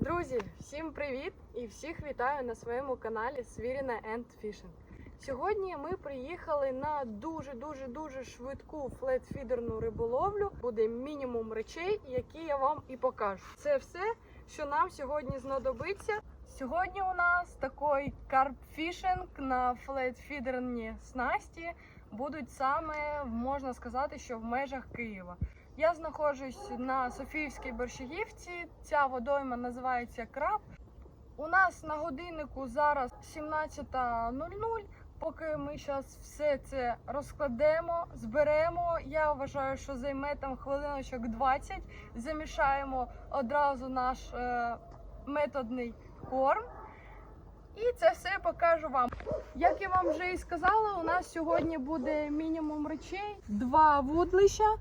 Друзі, всім привіт і всіх вітаю на своєму каналі Свіріна Енд Fishing. Сьогодні ми приїхали на дуже дуже дуже швидку флетфідерну риболовлю. Буде мінімум речей, які я вам і покажу. Це все, що нам сьогодні знадобиться. Сьогодні у нас такий карпфішинг на флетфідерні снасті будуть саме можна сказати, що в межах Києва. Я знаходжусь на Софіївській Борщагівці. Ця водойма називається Краб. У нас на годиннику зараз 17.00. Поки ми зараз все це розкладемо, зберемо. Я вважаю, що займе там хвилиночок 20. Замішаємо одразу наш е, методний корм. І це все покажу вам. Як я вам вже і сказала, у нас сьогодні буде мінімум речей, два вудлища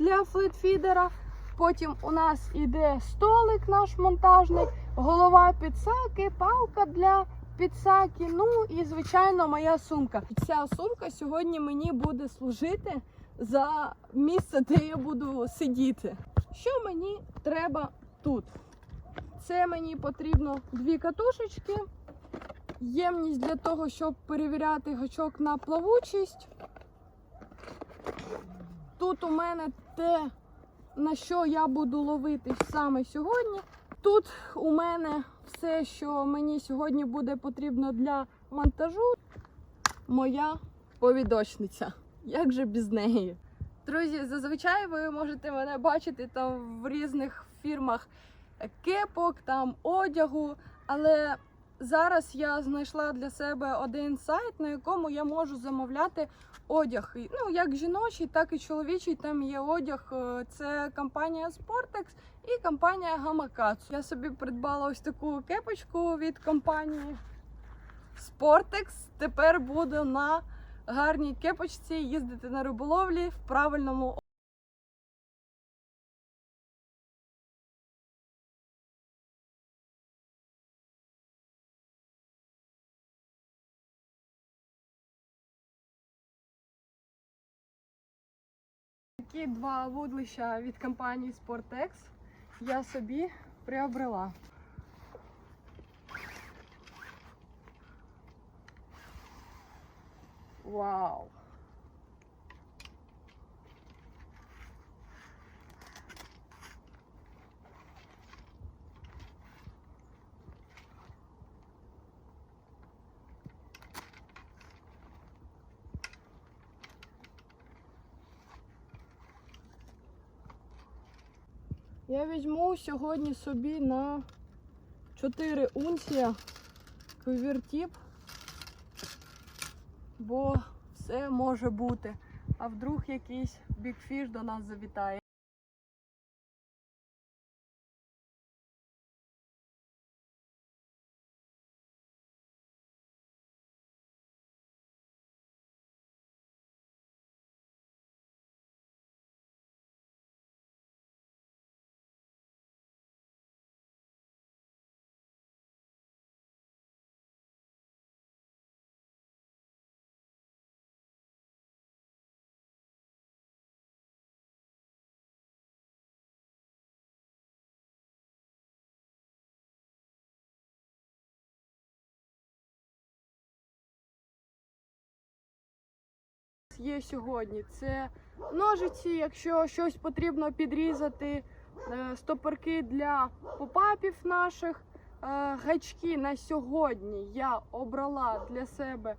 для флетфідера. Потім у нас іде столик наш монтажний, голова підсаки, палка для підсаки. Ну і звичайно моя сумка. Ця сумка сьогодні мені буде служити за місце, де я буду сидіти. Що мені треба тут? Це мені потрібно дві катушечки, ємність для того, щоб перевіряти гачок на плавучість. Тут у мене те, на що я буду ловити саме сьогодні. Тут у мене все, що мені сьогодні буде потрібно для монтажу. Моя повідочниця. Як же без неї? Друзі, зазвичай ви можете мене бачити там в різних фірмах кепок, там одягу. Але зараз я знайшла для себе один сайт, на якому я можу замовляти одяг. Ну, як жіночий, так і чоловічий. Там є одяг. Е, Це компанія Sportex і компанія Gamakatsu. Я собі придбала ось таку кепочку від компанії Sportex. Тепер буду на гарній кепочці їздити на риболовлі в правильному Такі два вудлища від компанії Sportex я собі приобрела. Вау! Я візьму сьогодні собі на 4 унція квівертіп, бо все може бути. А вдруг якийсь бікфіш до нас завітає. Є сьогодні. Це ножиці, якщо щось потрібно підрізати, е, стопорки для попапів наших. Е, Гачки на сьогодні я обрала для себе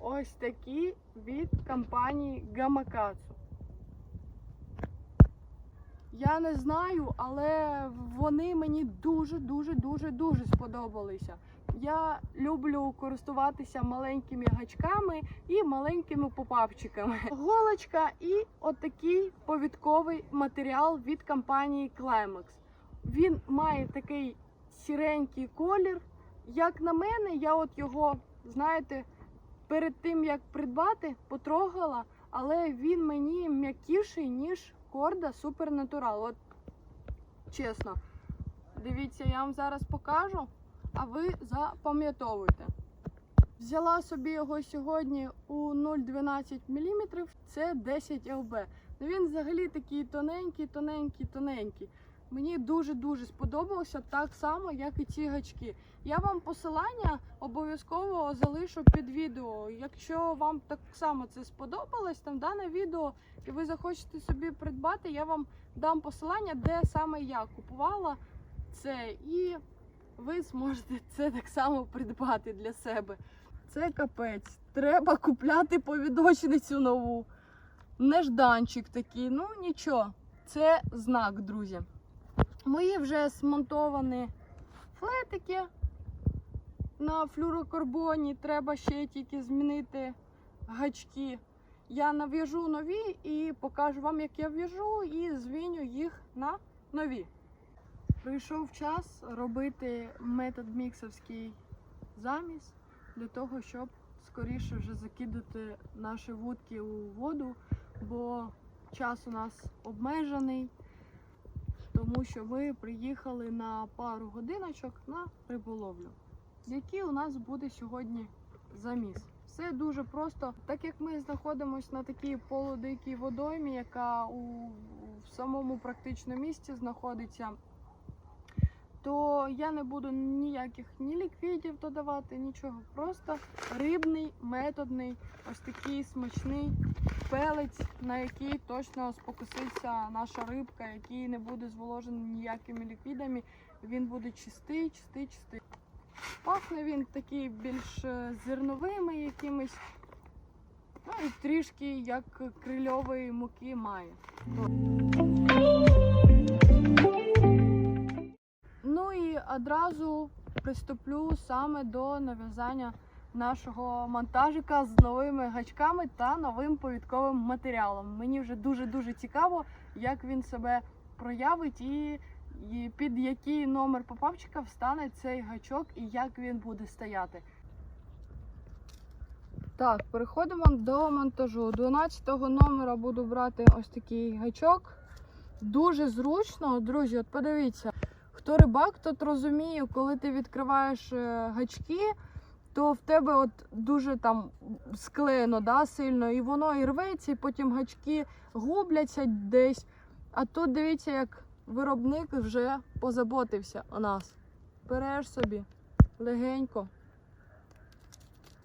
ось такі від компанії Gamakatsu. Я не знаю, але вони мені дуже дуже дуже дуже сподобалися. Я люблю користуватися маленькими гачками і маленькими попапчиками. Голочка і отакий повідковий матеріал від компанії Climax. Він має такий сіренький колір. Як на мене, я от його, знаєте, перед тим як придбати, потрогала, але він мені м'якіший, ніж корда Supernatural. От чесно. Дивіться, я вам зараз покажу, а ви запам'ятовуйте. Взяла собі його сьогодні у 0,12 мм, це 10 ЛБ. Ну він взагалі такий тоненький, тоненький, тоненький. Мені дуже-дуже сподобалося так само, як і ці гачки. Я вам посилання обов'язково залишу під відео. Якщо вам так само це сподобалось, там дане відео, і ви захочете собі придбати, я вам дам посилання, де саме я купувала це, і ви зможете це так само придбати для себе. Це капець. Треба купляти повідочницю нову. Нежданчик такий, ну нічого, це знак, друзі. Мої вже смонтовані флетики на флюрокарбоні. Треба ще тільки змінити гачки. Я нав'яжу нові і покажу вам, як я в'яжу, і звіню їх на нові. Прийшов час робити метод міксовський заміс для того, щоб скоріше вже закидати наші вудки у воду, бо час у нас обмежений, тому що ми приїхали на пару годиночок на риболовлю. Який у нас буде сьогодні заміс? Все дуже просто, так як ми знаходимося на такій полудикій водоймі, яка у в самому практично місці знаходиться, то я не буду ніяких ні ліквідів додавати, нічого. Просто рибний, методний, ось такий смачний пелець, на який точно спокуситься наша рибка, який не буде зволожений ніякими ліквідами. Він буде чистий, чистий, чистий. Пахне він такий більш е, зерновими якимись. Ну і трішки як крильової муки має. І одразу приступлю саме до нав'язання нашого монтажика з новими гачками та новим повідковим матеріалом. Мені вже дуже-дуже цікаво, як він себе проявить і, і під який номер попавчика встане цей гачок і як він буде стояти. Так, переходимо до монтажу. 12 номера буду брати ось такий гачок. Дуже зручно, друзі, от подивіться. Хто рибак, тот розуміє, коли ти відкриваєш е, гачки, то в тебе от дуже там склеєно да, сильно, і воно і рветься, і потім гачки губляться десь. А тут дивіться, як виробник вже позаботився о нас. Береш собі легенько.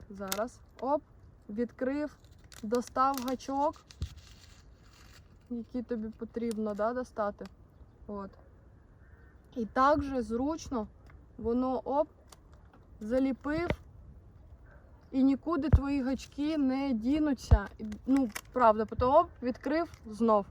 Зараз. Оп, відкрив, достав гачок, який тобі потрібно да, достати. От. І так же зручно воно оп, заліпив, і нікуди твої гачки не дінуться. Ну, правда, потім оп, відкрив знов.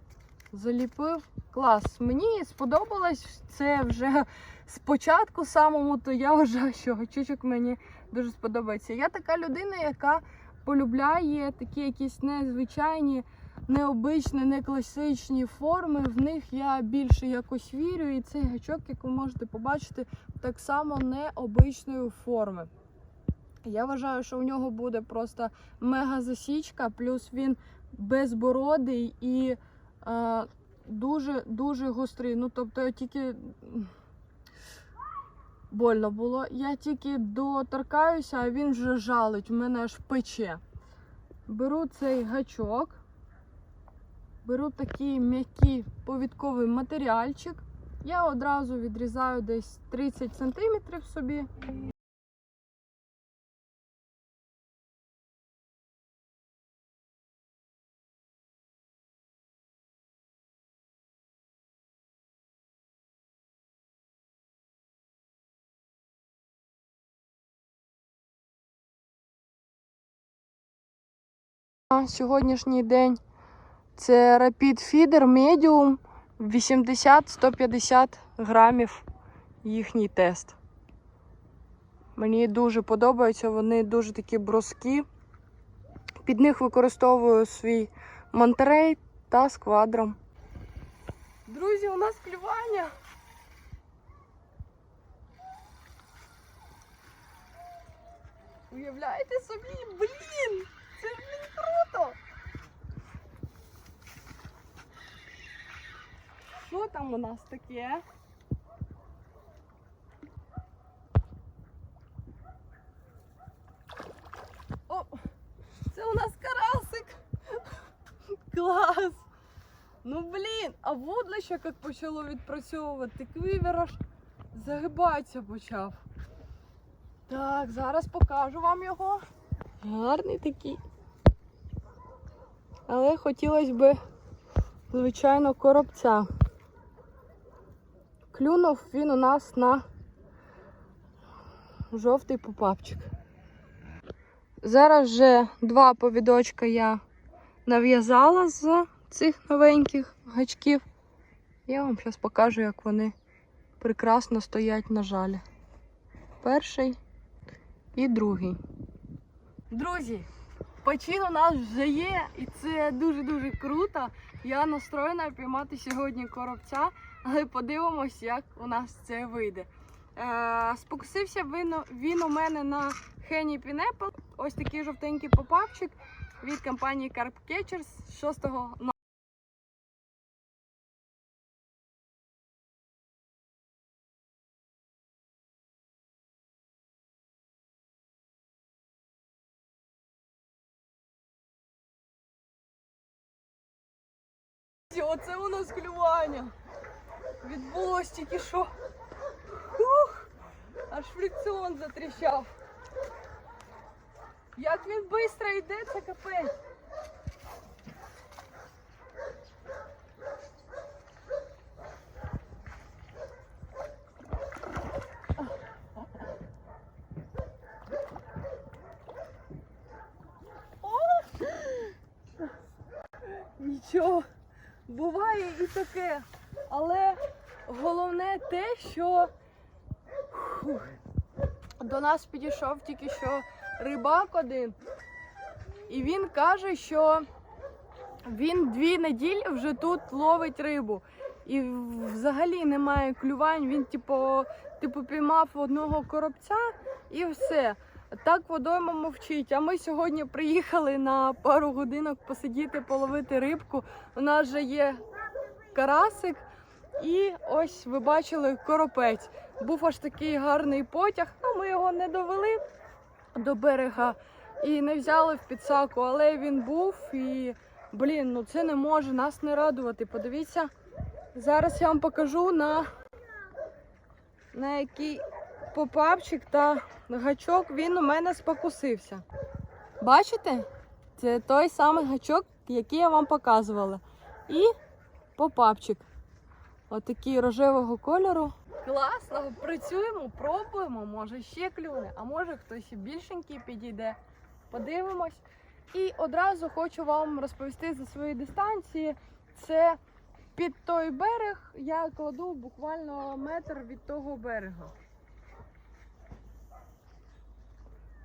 Заліпив. Клас. Мені сподобалось це вже спочатку самому, то я вважаю, що гачочок мені дуже сподобається. Я така людина, яка полюбляє такі якісь незвичайні необичні, не класичні форми. В них я більше якось вірю. І цей гачок, як ви можете побачити, так само необичної форми. Я вважаю, що у нього буде просто мега засічка, плюс він безбородий і е, дуже дуже гострий. Ну, тобто, тільки больно було. Я тільки доторкаюся, а він вже жалить, в мене аж пече. Беру цей гачок. Беру такий м'який повідковий матеріальчик. Я одразу відрізаю десь 30 см собі. Сьогоднішній день це Rapid Feeder Medium 80-150 грамів їхній тест. Мені дуже подобаються, вони дуже такі брускі. Під них використовую свій Монтерей та сквадром. Друзі, у нас клювання. Уявляєте собі, блін! Це блін круто! Що там у нас таке? О, це у нас карасик. Клас! Ну блін, А вудлище, як почало відпрацьовувати, квівер аж загибатися почав. Так, зараз покажу вам його. Гарний такий. Але хотілося б, звичайно, коробця. Клюнув він у нас на жовтий попапчик. Зараз вже два повідочка я нав'язала з цих новеньких гачків. Я вам зараз покажу, як вони прекрасно стоять на жалі. Перший і другий. Друзі, почин у нас вже є, і це дуже-дуже круто. Я настроєна піймати сьогодні коробця, але подивимось, як у нас це вийде. Е, спокусився він, він у мене на Хені Пінепл. Ось такий жовтенький попапчик від компанії Carp Catchers 6 номера. Оце у нас клювання. Відбулось тільки що. Ух, аж фрикціон затріщав. Як він швидко йде, це капець. О! Нічого, буває і таке. Але головне те, що Фух. до нас підійшов тільки що рибак один. І він каже, що він дві неділі вже тут ловить рибу. І взагалі немає клювань. Він, типу, типу, піймав одного коробця і все. Так водойма мовчить. А ми сьогодні приїхали на пару годинок посидіти, половити рибку. У нас вже є карасик. І ось ви бачили коропець. Був аж такий гарний потяг. Ну, ми його не довели до берега і не взяли в підсаку, але він був і блін, ну це не може нас не радувати. Подивіться, зараз я вам покажу на, на який попапчик та гачок він у мене спокусився. Бачите? Це той самий гачок, який я вам показувала. І попапчик. Отакий рожевого кольору. Класно, працюємо, пробуємо, може ще клюне, а може хтось більшенький підійде. Подивимось. І одразу хочу вам розповісти за свої дистанції. Це під той берег я кладу буквально метр від того берега.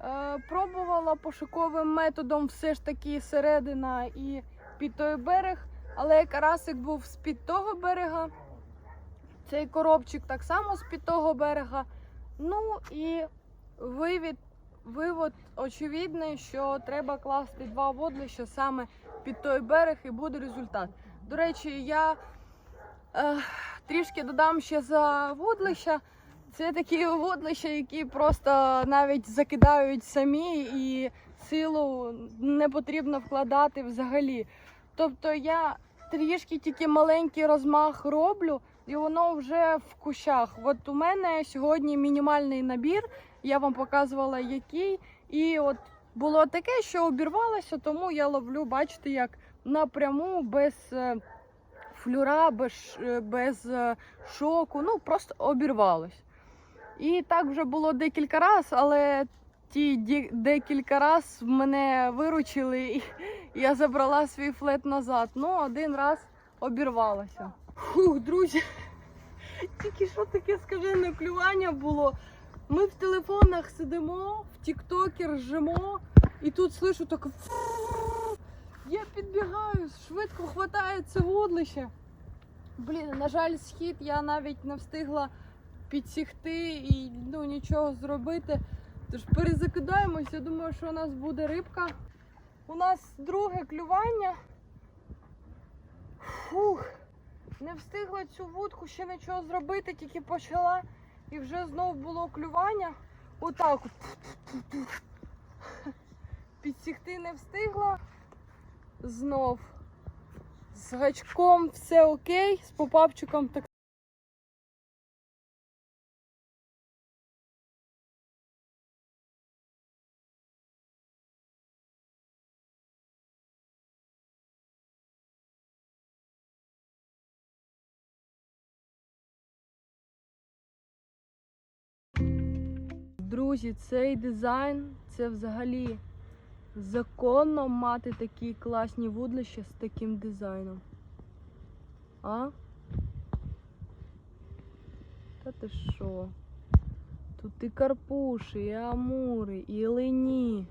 Е, пробувала пошуковим методом все ж таки середина і під той берег, але карасик був з під того берега. Цей коробчик так само з під того берега. Ну і вивід, вивод очевидний, що треба класти два водлища саме під той берег і буде результат. До речі, я е, трішки додам ще за водлища. Це такі водлища, які просто навіть закидають самі і силу не потрібно вкладати взагалі. Тобто я трішки тільки маленький розмах роблю, і воно вже в кущах. От у мене сьогодні мінімальний набір, я вам показувала який. І от було таке, що обірвалося, тому я ловлю, бачите, як напряму без е, флюра, без, е, без е, шоку. Ну, просто обірвалось. І так вже було декілька разів, але ті декілька разів мене виручили, і я забрала свій флет назад. Ну, один раз обірвалося. Фух, друзі, тільки що таке скажене клювання було. Ми в телефонах сидимо, в тіктокі ржемо, і тут слышу таке. «фу». Я підбігаю, швидко хватає це водлище. Блін, на жаль, схід я навіть не встигла підсігти і ну, нічого зробити. Тож перезакидаємось, я думаю, що у нас буде рибка. У нас друге клювання. Фух, не встигла цю вудку ще нічого зробити, тільки почала і вже знов було клювання. Отак от. Підсігти не встигла. Знов. З гачком все окей, з попапчиком так. Друзі, цей дизайн це взагалі законно мати такі класні вудлища з таким дизайном. А? Та ти що? Тут і карпуші, і амури, і лині.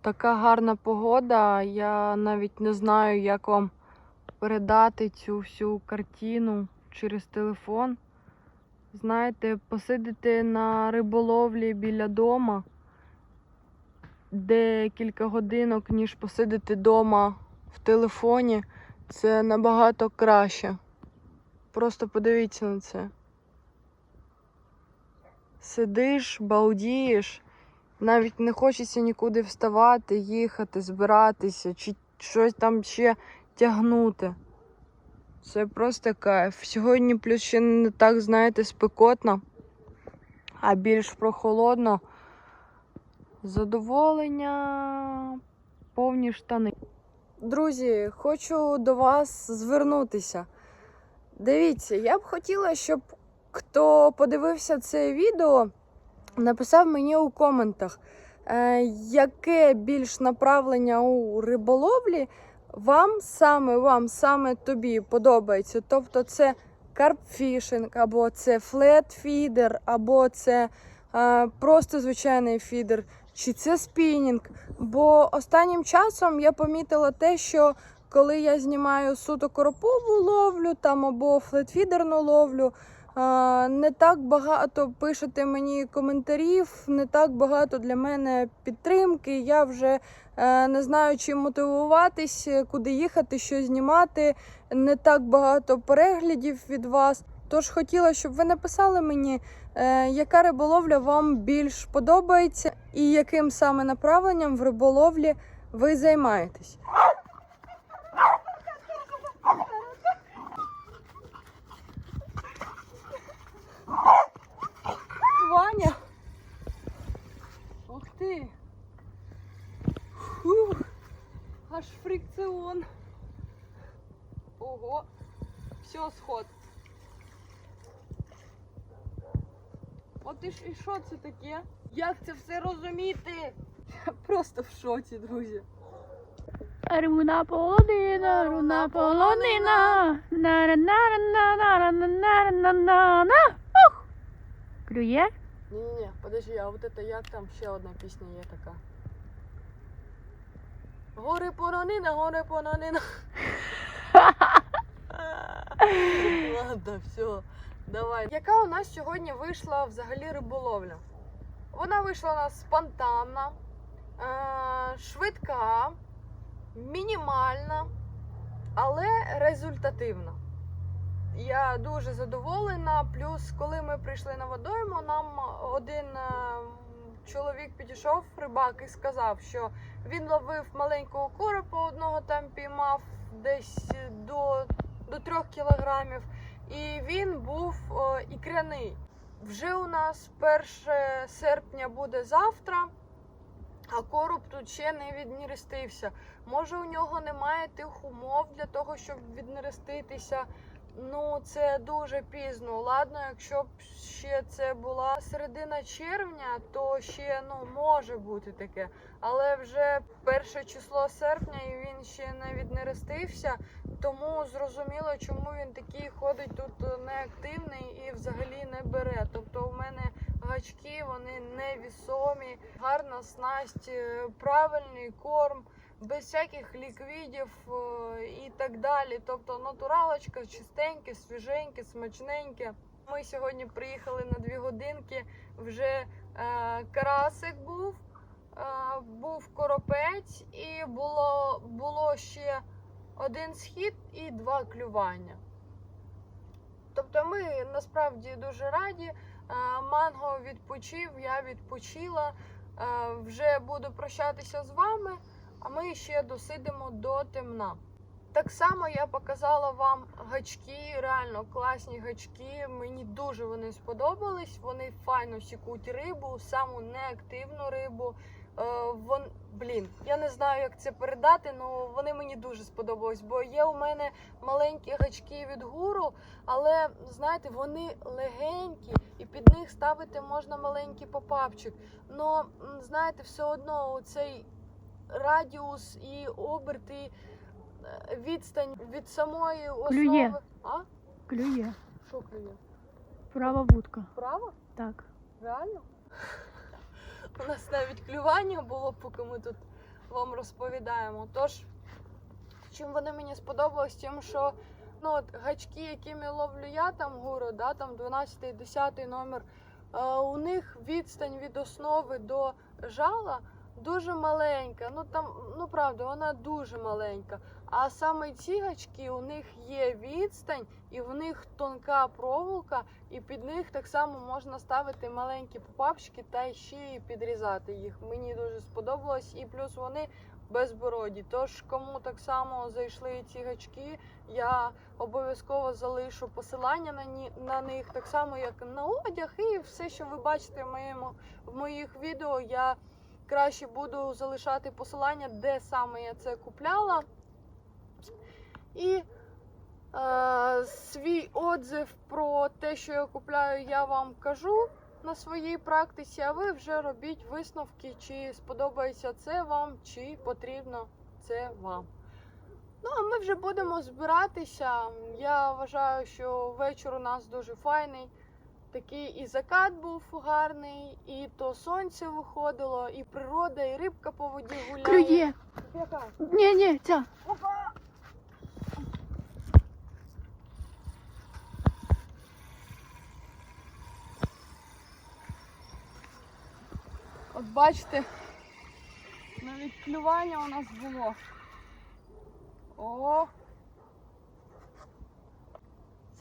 Така гарна погода. Я навіть не знаю, як вам передати цю всю картину через телефон. Знаєте, посидити на риболовлі біля дома декілька годинок, ніж посидити вдома в телефоні, це набагато краще. Просто подивіться на це. Сидиш, балдієш, навіть не хочеться нікуди вставати, їхати, збиратися, чи щось там ще тягнути. Це просто кайф. Сьогодні плюс ще не так, знаєте, спекотно, а більш прохолодно. Задоволення, повні штани. Друзі, хочу до вас звернутися. Дивіться, я б хотіла, щоб хто подивився це відео, написав мені у коментах, е, яке більш направлення у риболовлі вам саме вам, саме тобі подобається. Тобто це карпфішинг, або це флетфідер, або це е, просто звичайний фідер, чи це спінінг. Бо останнім часом я помітила те, що коли я знімаю суто коропову ловлю там або флетфідерну ловлю, е, не так багато пишете мені коментарів, не так багато для мене підтримки. Я вже не знаю, чим мотивуватись, куди їхати, що знімати. Не так багато переглядів від вас. Тож хотіла, щоб ви написали мені, е, яка риболовля вам більш подобається і яким саме направленням в риболовлі ви займаєтесь. Ваня! Ух ти! Фух, аж фрикціон. Ого, все сход. От і що це таке? Як це все розуміти? Я просто в шоці, друзі. Руна полонина, руна полонина. на на на на на на на на на на Ух! Клює? Ні-ні, подожди, а вот это як там ще одна пісня є така. Гори пононина, гори пононина. Ладно, все, давай. Яка у нас сьогодні вийшла взагалі риболовля? Вона вийшла у нас спонтанна, е, швидка, мінімальна, але результативна. Я дуже задоволена. Плюс, коли ми прийшли на водойму, нам один е, чоловік підійшов, рибак, і сказав, що він ловив маленького коропа, одного там піймав десь до, до 3 кілограмів, і він був е, ікряний. Вже у нас 1 серпня буде завтра. А короб тут ще не віднерестився. Може, у нього немає тих умов для того, щоб віднереститися. Ну, це дуже пізно. Ладно, якщо б ще це була середина червня, то ще ну може бути таке. Але вже перше число серпня і він ще не віднерестився. Тому зрозуміло, чому він такий ходить тут неактивний і взагалі не бере. Тобто, у мене гачки вони невісомі, гарна снасть, е, правильний корм без всяких ліквідів е, і так далі. Тобто натуралочка чистеньке, свіженьке, смачненьке. Ми сьогодні приїхали на дві годинки. Вже е, карасик був, е, був коропець, і було, було ще один схід і два клювання. Тобто ми насправді дуже раді. Е, Манго відпочив, я відпочила. Е, Вже буду прощатися з вами. А ми ще досидимо до темна. Так само я показала вам гачки, реально класні гачки. Мені дуже вони сподобались. Вони файно сікуть рибу, саму неактивну рибу. Е, вон, блін, я не знаю, як це передати, але вони мені дуже сподобались, бо є у мене маленькі гачки від гуру, але знаєте, вони легенькі, і під них ставити можна маленький попапчик. Но знаєте, все одно цей радіус і оберт, і е, відстань від самої основи. Клює. А? Клює. Що клює? Права вудка. Право? Так. Реально? У нас навіть клювання було, поки ми тут вам розповідаємо. Тож, чим вони мені сподобались, тим, що ну, от, гачки, якими ловлю я там гуру, да, там 12 10 номер, е, у них відстань від основи до жала дуже маленька. Ну там, ну правда, вона дуже маленька. А саме ці гачки, у них є відстань, і в них тонка проволока, і під них так само можна ставити маленькі попапчики та ще й підрізати їх. Мені дуже сподобалось, і плюс вони безбороді. Тож, кому так само зайшли ці гачки, я обов'язково залишу посилання на, ні, на них, так само як на одяг, і все, що ви бачите в, моєму, в моїх відео, я краще буду залишати посилання, де саме я це купляла. І е, свій отзив про те, що я купляю, я вам кажу на своїй практиці, а ви вже робіть висновки, чи сподобається це вам, чи потрібно це вам. Ну, а ми вже будемо збиратися. Я вважаю, що вечір у нас дуже файний. Такий і закат був гарний, і то сонце виходило, і природа, і рибка по воді гуляє. Клює. Яка? Ні, ні, ця. Опа! От бачите, навіть клювання у нас було. О!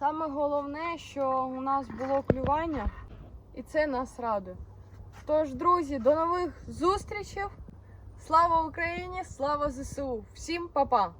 Саме головне, що у нас було клювання, і це нас радує. Тож, друзі, до нових зустрічей! Слава Україні! Слава ЗСУ! Всім па-па!